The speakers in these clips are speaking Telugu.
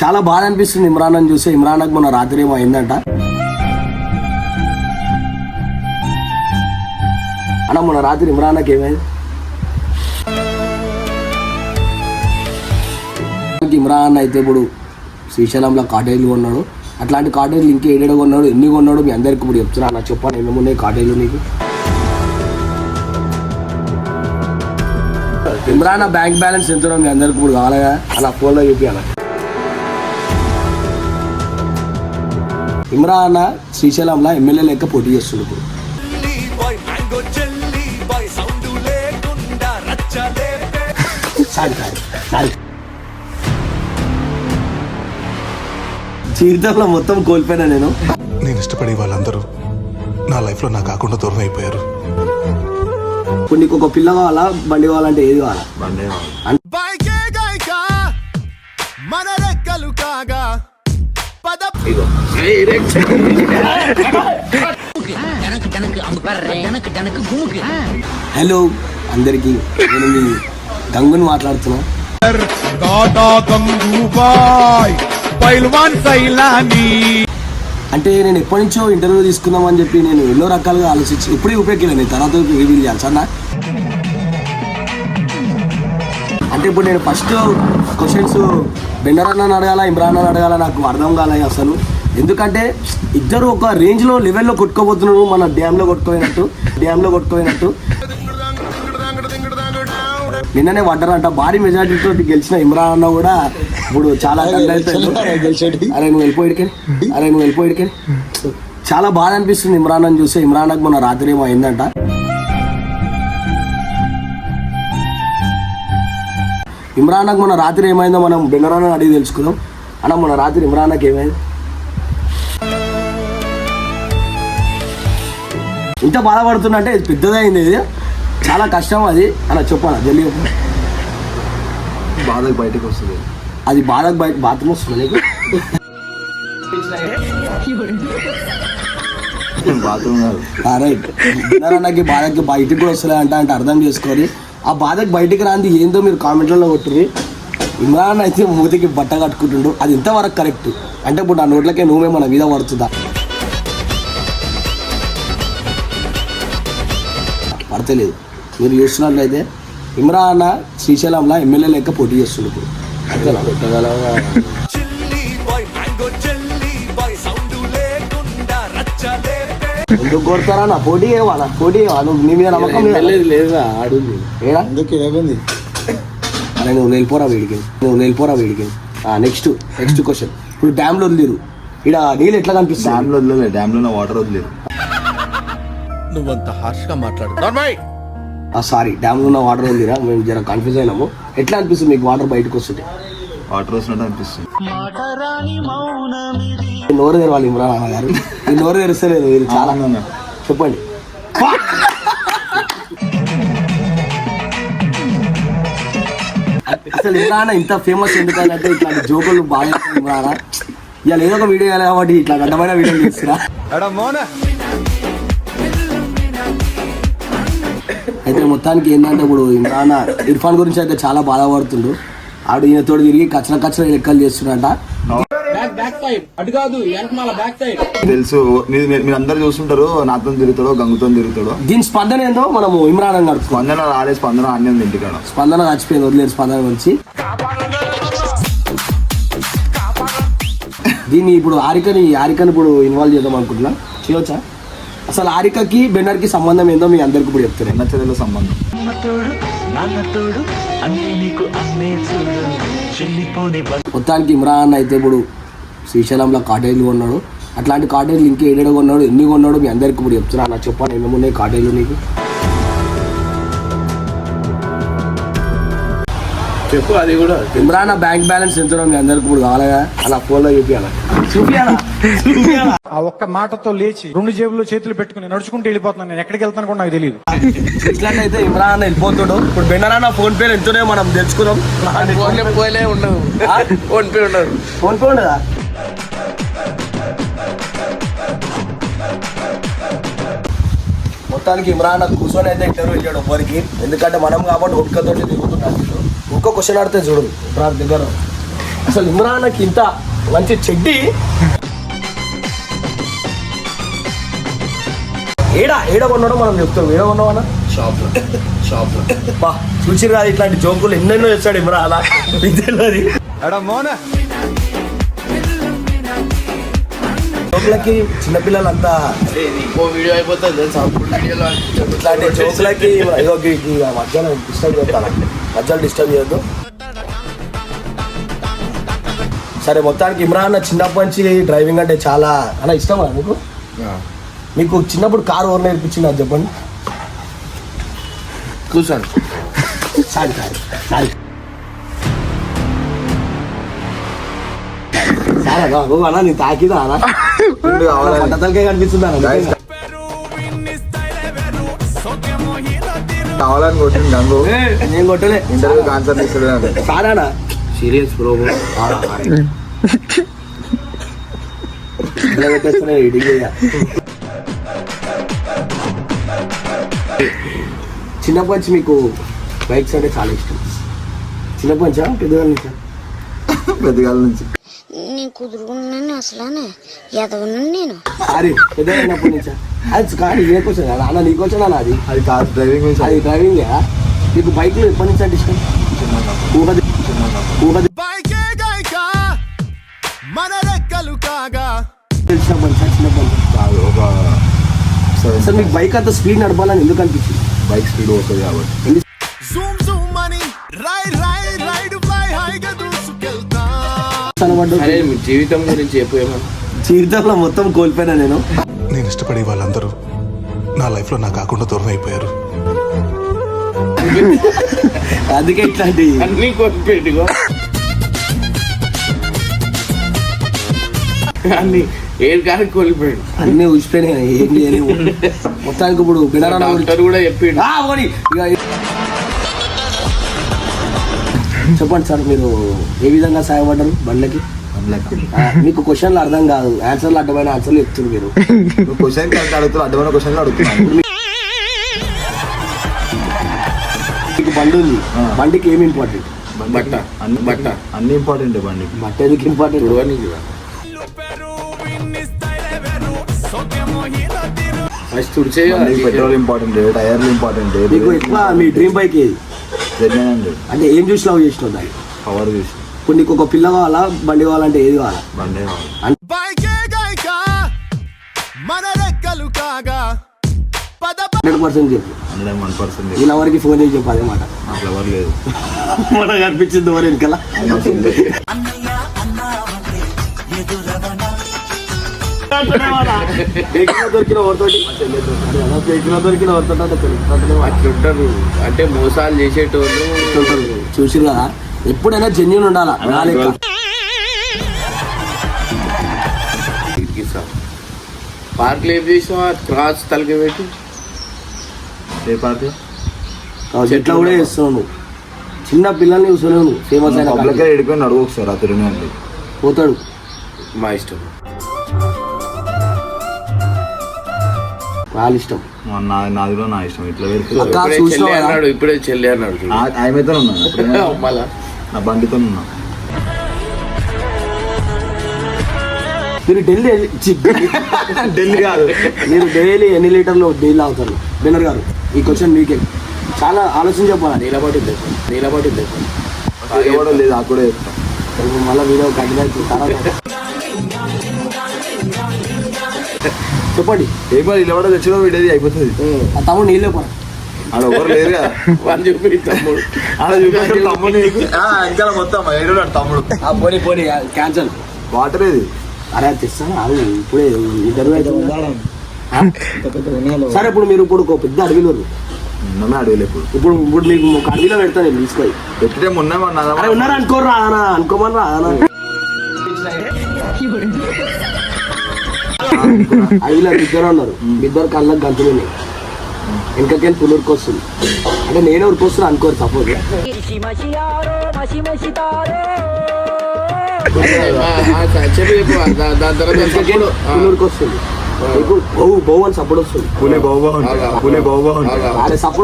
చాలా బాధ అనిపిస్తుంది ఇమ్రాన్ అని చూస్తే ఇమ్రాన్ నాకు మొన్న రాత్రి ఏమో అయిందంట. అన్న మొన్న రాత్రి ఇమ్రాన్ నాకు ఏమైంది? ఇమ్రాన్ అయితే ఇప్పుడు శ్రీశైలంలో కాటేజీలు కొన్నాడు. అట్లాంటి కాటేజీలు ఇంకా ఏడేడు కొన్నాడు ఎన్ని కొన్నాడు మీ అందరికి ఇప్పుడు చెప్తున్నా అన్న చెప్పాను ఎన్ని ఉన్నాయి కాటేజీలు నీకు? ఇమ్రాన్ బ్యాంక్ బ్యాలెన్స్ ఎంతో మీ అందరికి ఇప్పుడు కావాలగా. అలా ఫోన్లో చూపించాలి ఇమ్రాన్ శ్రీశైలంలో ఎమ్మెల్యే లెక్క పోటీ చేస్తుండు ఇప్పుడు చెల్లి బాయ్ మ్యాంగో చెల్లి బాయ్ సౌండ్ లేకుండా రచ్చలేపే చాలు చాలు చాలు జీవితంలో మొత్తం కోల్పోయినా నేను. నేను ఇష్టపడే వాళ్ళందరూ నా లైఫ్లో నా కాకుండా దూరం అయిపోయారు. ఇప్పుడు నీకు ఒక పిల్ల కావాలా? బండి కావాలంటే ఏది కావాలా? మన రెక్కలు కాగా. హలో అందరికి నేను మీ గంగుని మాట్లాడుతున్నా. దాదా గంగూబాయ్ పైల్వాన్ సైలాని. అంటే నేను ఎప్పటి నుంచో ఇంటర్వ్యూ తీసుకుందామని చెప్పి నేను ఎన్నో రకాలుగా ఆలోచించి ఇప్పుడే ఉపయోగించాను నేను తర్వాత రివీల్ చేయాలి సరేనా అంటే ఇప్పుడు నేను ఫస్ట్ క్వశ్చన్స్ బెన్నర్ అన్న అడగాల ఇమ్రాన్ అన్న అడగాల నాకు అర్థం కాలే అసలు. ఎందుకంటే ఇద్దరు ఒక రేంజ్లో లెవెల్లో కొట్టుకోబోతున్నారు మన డ్యామ్లో కొట్టుకోయినట్టు డ్యామ్లో కొట్టుకోయినట్టు నిన్ననే పడ్డారంట భారీ మెజార్టీ తోటి గెలిచిన ఇమ్రాన్ అన్న కూడా ఇప్పుడు చాలా. అరే నువ్వు వెళ్ళిపోయిడికే అరే నువ్వు వెళ్ళిపోయిడికే చాలా బాధ అనిపిస్తుంది ఇమ్రాన్ అని చూస్తే ఇమ్రాన్ నాకు మొన్న రాత్రి ఏమో అయిందంట. ఇమ్రాన్ నాకు మొన్న రాత్రి ఏమైందో మనం బెంగరాన్ అడిగి తెలుసుకుందాం. అన్న మొన్న రాత్రి ఇమ్రాన్ నాకు ఏమైంది? ఇంత బాధపడుతున్నా అంటే ఇది పెద్దదైంది ఇది. చాలా కష్టం అది. అలా చెప్పాలా జల్లి బాధకు బయటకు వస్తుంది. అది బాధకు బయట బాత్రూమ్ వస్తుంది నీకు? బాత్రూమ్ రైట్ నాకు బాధకి బయటికి కూడా వస్తలే అంట అంటే అర్థం చేసుకొని ఆ బాధకి బయటికి రాంది ఏందో మీరు కామెంట్లలో కొట్టుర్రి. ఇమ్రాన్ అయితే మూతికి బట్ట కట్టుకుంటుండు. అది ఇంతవరకు కరెక్ట్ అంటే ఇప్పుడు నా నోట్లకే నువ్వే మన మీద పడుతుందా? పడతలేదు. మీరు చూస్తున్నట్లయితే ఇమ్రాన్ శ్రీశైలంలో ఎమ్మెల్యే లెక్క పోటీ చేస్తుండ్రు ఇప్పుడు. ఎందుకు కొడతారా నా పోటీ చేయవాలా? పోటీ నువ్వు నీ మీద నమ్మకం లేదా? ఆడుంది. ఏడా? అరే నువ్వు వెళ్ళిపోరా వీడికి. నువ్వు వెళ్ళిపోరా వీడికి. నెక్స్ట్ నెక్స్ట్ క్వశ్చన్ ఇప్పుడు డ్యామ్లో వదిలేరు. ఇక్కడ నీళ్ళు ఎట్లా కనిపిస్తుంది డ్యామ్లో వదిలేదు డ్యామ్లో వాటర్ వదిలేదు నువ్వంత హార్ష్గా మాట్లాడు సారీ డ్యామ్లో ఉన్న వాటర్ వదిలేరా? మేము జర కన్ఫ్యూజ్ అయినాము. ఎట్లా అనిపిస్తుంది మీకు వాటర్ బయటకు వస్తుంటే? వాటర్ వస్తున్నట్టు అనిపిస్తుంది. నోరు తెరవాలి ఇమ్రాన్ అన్న గారు. ఈ నోరు తెరుస్తలేదు ఇది చాలా. చెప్పండి. అసలు ఇమ్రాన్ ఇంత ఫేమస్ ఎందుకంటే ఇట్లాంటి జోకులు బాగా ఇమ్రాన్ ఇవాళ ఏదో ఒక వీడియో చేయాలి కాబట్టి ఇట్లా గడ్డమైన వీడియో చేస్తున్నా. అయితే మొత్తానికి ఏంటంటే ఇప్పుడు ఇమ్రాన్ ఇర్ఫాన్ గురించి అయితే చాలా బాధపడుతుండు. ఆడు ఈయనతో తిరిగి కచ్చన కచ్చన లెక్కలు చేస్తున్నట తెలుసు మీరు మీరు అందరు చూస్తుంటారు నాతో తిరుగుతాడో గంగుతో తిరుగుతాడో. దీని స్పందన ఏందో మనము ఇమ్రాన్ అని నడుపుకోవాలి స్పందన రాలే స్పందన అన్యం ఇంటికాడ స్పందన చచ్చిపోయింది వదిలేదు స్పందన గురించి. దీన్ని ఇప్పుడు ఆరికని ఆరికని ఇప్పుడు ఇన్వాల్వ్ చేద్దాం అనుకుంటున్నా. చేయవచ్చా అసలు ఆరికకి బెన్నర్కి సంబంధం ఏందో మీ అందరికి ఇప్పుడు చెప్తున్నాను చెల్లెల సంబంధం. మొత్తానికి ఇమ్రాన్ అయితే ఇప్పుడు శ్రీశైలంలో కాటేజీలు కొన్నాడు. అట్లాంటి కాటేజీలు ఇంకా ఏడేడు కొన్నాడు ఎన్ని కొన్నాడు మీ అందరికి ఇప్పుడు చెప్తున్నా. నాకు చెప్పాను ఏమేమి ఉన్నాయి కాటేజీలు నీకు? చెప్పు అది కూడా. ఇమ్రాన్ ఆ బ్యాంక్ బ్యాలెన్స్ ఎంతో మీ అందరికి ఇప్పుడు కావాలగా? అలా ఫోన్లో చూపించాలా చూపించాలా ఆ ఒక్క మాటతో లేచి రెండు జేబుల్లో చేతులు పెట్టుకుని నడుచుకుంటూ వెళ్ళిపోతున్నాను నేను. ఎక్కడికి వెళ్తాను కూడా నాకు తెలియదు ఇట్లాంటైతే ఇమ్రాన్ అన్న వెళ్ళిపోతాడు ఇప్పుడు బెన్నర్ అన్న ఫోన్ పే ఎంతనే మనం తెలుసుకుందాం పోలే ఉండవు. ఫోన్ పే ఉండదు. ఫోన్ పే ఉండదా? మొత్తానికి ఇమ్రాన్ కూర్చొని అయితే ఇంటర్వ్యూ వెళ్ళాడు ఎవ్వరికి ఎందుకంటే మనం కాబట్టి ఒక్కతోటి దిగుతున్నాడు ఇంకో క్వశ్చన్ అడితే చూడు ఇమ్రాన్ దగ్గర. అసలు ఇమ్రాన్కి ఇంత మంచి చెడ్డి. ఏడా ఏడ కొన్నాడో మనం చెప్తాం. ఏడ కొన్నావన్నా షాప్లో షాప్ బా చూసి రాదు ఇట్లాంటి జోకులు ఎన్నెన్నో చేస్తాడు ఇమ్రాన్ అలా. తెలియదు. జోకులకి చిన్నపిల్లలంతా ఇంకో వీడియో అయిపోతుంది ఇట్లాంటి జోకులకి మధ్యాహ్నం డిస్టర్బ్ చేస్తాను. మధ్యాహ్నం డిస్టర్బ్ చేయొద్దు. సరే మొత్తానికి ఇమ్రాన్ చిన్నప్పటి నుంచి డ్రైవింగ్ అంటే చాలా అలా ఇష్టమా మీకు? మీకు చిన్నప్పుడు కారు ఎవరు నేర్పించింది అది చెప్పండి? కూర్చోండి. Sorry sorry sorry. సారీ అన్నా అన్నా తాకిదా అన్నా? కావాలని. పట్టతలకే కనిపిస్తుందా అన్న? Guys, కావాలని కొట్టింది గంగు నేను కొట్టలే. ఇంటర్వ్యూకి ఆన్సర్ ఇస్తాడు సారానా ఎడిట్ చేయ. చిన్నప్పటి నుంచి మీకు బైక్స్ అంటే చాలా ఇష్టం. చిన్నప్పటి నుంచా? పెద్దవాళ్ళ నుంచా? పెద్దగాల నుంచి. నేను కుదురుకున్నాను అసలానే. ఎదవను నేను. సారీ పెద్దవాళ్ళైనప్పటి నుంచా? అది కానీ ఏ క్వశ్చన్ కదా అన్న నీ క్వశ్చన్ అన్న అది. అది కార్ డ్రైవింగ్ అది డ్రైవింగ్ మీకు బైక్లో ఎప్పటి నుంచి అంటే ఇష్టం? ఒక సెవెన్ మీకు బైక్ అంత స్పీడ్ నడపాలని ఎందుకు అనిపించింది? బైక్ స్పీడ్ పోతుంది కాబట్టి. జూమ్ జూమ్ అని రై రై రైడ్ ఫ్లై హైగా దూసుకెళ్తా. అనబడ్డ అరే మీ జీవితం గురించి చెప్పు ఏమన్నా. జీవితంలో మొత్తం కోల్పోయినా నేను. నేను ఇష్టపడే వాళ్ళందరూ నా లైఫ్లో నా కాకుండా దూరం అయిపోయారు. అందుకే ఇట్లాంటి అన్ని అన్ని ఏడు కానీ కొనిపెట్టు అన్ని ఊసిపోయినాయి ఏం చేయలేము మొత్తానికి ఇప్పుడు బినారా డాక్టర్ కూడా చెప్పిండు. చెప్పండి సార్ మీరు ఏ విధంగా సహాయపడ్డారు బండ్లకి? మీకు క్వశ్చన్లు అర్థం కాదు. ఆన్సర్లు అడ్డమైన ఆన్సర్లు చెప్తున్నారు మీరు. క్వశ్చన్ కరెక్ట్ అడుగుతున్నావు అడ్డమైన క్వశ్చన్ అడుగుతున్నాను. మీకు బండి ఉంది. బండికి ఏమి ఇంపార్టెంట్ బట్ట. అన్ని బట్ట. అన్ని ఇంపార్టెంట్ బండికి. బట్ట ఎందుకు ఇంపార్టెంట్ ఫస్ట్ తుడిచే పెట్రోల్ ఇంపార్టెంట్ టైర్లు ఇంపార్టెంట్ మీకు ఎక్కువ మీ డ్రీమ్ బైక్ ఏది? అంటే ఏం చూసి లవ్ చేసినావు దాన్ని? పవర్ చూసి ఇప్పుడు నీకు ఒక పిల్ల కావాలా బండి కావాలంటే ఏది కావాలా? బండి కావాలి. బైకే గాయక మన రెక్కలు కాగా? పద హండ్రెడ్ పర్సెంట్ చెప్పు. హండ్రెడ్ వన్ పర్సెంట్ ఈ లవర్కి ఫోన్ చేసి చెప్పు అదే మాట. నాకు ఎవరు లేదు. మనకు అనిపించింది ఎవరు వెనకాల? దొరికిన ఎవరితోటి ఎక్కడ దొరికిన ఎవరితోటి అంటే పెళ్ళి అట్లుంటారు అంటే మోసాలు చేసేటోళ్ళు చూసి కదా? ఎప్పుడైనా జెన్యున్ ఉండాలా? పార్క్లో ఏం చేసినావా? క్రాస్ తలకి పెట్టి. ఏ పార్టీ కాబట్టి ఇట్లా కూడా చేస్తున్నావు నువ్వు చిన్న పిల్లల్ని నువ్వు ఫేమస్ అయిన పబ్లిక్. ఎడుకొని అడుగు ఒకసారి అంటే పోతాడు. మా ఇష్టం. వాళ్ళ ఇష్టం నా నాదిలో నా ఇష్టం. ఇట్లా పెడితే అక్క ఇప్పుడే? చెల్లి అన్నాడు. ఆ- ఆయనతో ఉన్నా మళ్ళా నా బండితో ఉన్నా. మీరు ఢిల్లీ ఢిల్లీ. కాదు. మీరు డైలీ ఎన్ని లీటర్లు డైలీ అవుతారు బెనర్ గారు ఈ క్వశ్చన్ మీకే. చాలా ఆలోచన చెప్పాలి తెచ్చు ఎవడో లేదు నాకు కూడా చెప్తా. మళ్ళీ వీడియో కట్టిగా చెప్పండి. ఏ ఇలా కూడా తెచ్చినా వీడేది అయిపోతుంది. ఆ తమ్ముడు నీళ్ళే పడ ఆడ ఎవరు లేరు కదా. వాళ్ళు చెప్పి తమ్ముడు. ఆడ చూపించారు తమ్ముడు ఇంకా మొత్తం ఏడు తమ్ముడు. పోనీ పోనీ క్యాన్సల్. వాటర్ ఏది? అరే తెస్తాను? అది ఇప్పుడే ఆ? సరే ఇప్పుడు మీరు ఇప్పుడు ఒక పెద్ద అడవిలో. ఉన్నమే అడవిలో ఇప్పుడు ఇప్పుడు ఇప్పుడు మీకు ఒక అడవిలో పెడతాను నేను తీసుకొని పెట్టితే మొన్న అరే ఉన్నారా? అనుకోరా అనా అనుకోమని రా అడవిలో ఇద్దరు ఉన్నారు ఇద్దరు కళ్ళకి గంతులు ఉన్నాయి. వెనకకెళ్ళి పునరుకు వస్తుంది. అంటే నేనే ఉరికొస్తున్నా అనుకోరు సపోజ్ చెప్పి చెప్పు దా- దాని తర్వాత వెనకకెళ్ళి ఆ, పునరుకు వస్తుంది. మీకు బహు బహు అని సపోర్ట్ వస్తుంది పులి. పులి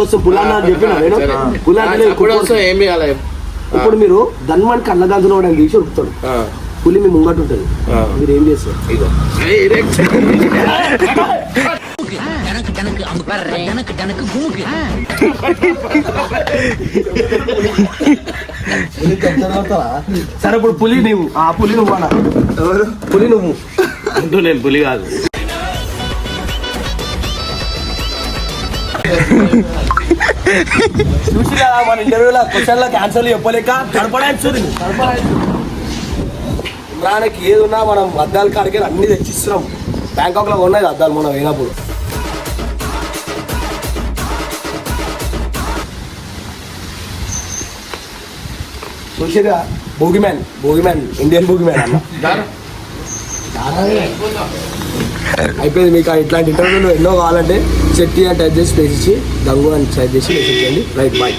వస్తుంది. పులా అని చెప్పిన నేను. పులా ఏం చేయాలి? ఇప్పుడు మీరు ధన్వాన్ కళ్ళగంతులో వాడు తీసి ఉరుకుతాడు పులి మీ ముంగట ఉంటుంది. మీరు ఏం చేస్తారు సరే ఇప్పుడు పులి నువ్వు. ఆ పులి నువ్వు అన్న. ఎవరు? పులి నువ్వు. అంటూ నేను పులి కాదు. చూసి మన ఇంటర్వ్యూలో క్వశ్చన్లకు ఆన్సర్లు చెప్పలేక కడపడానికి చూడు కడపడానికి ఇమ్రాన్కి ఏది ఉన్నా మనం అద్దాల కాడికి అన్ని తెచ్చిస్తున్నాం. బ్యాంకాక్లో ఉన్నాయి అద్దాలు మనం అయినప్పుడు చూసిగా భోగిమ్యాన్ భోగిమ్యాన్ ఇండియన్ భోగిమ్యాన్ అన్న. అయిపోయింది మీకు ఇట్లాంటి ఇంటర్వ్యూలు ఎన్నో కావాలంటే చెట్టి అని టైప్ చేసి స్పేస్ ఇచ్చి గంగు అని టైప్ చేసి మెసేజ్ చేయండి. Right bye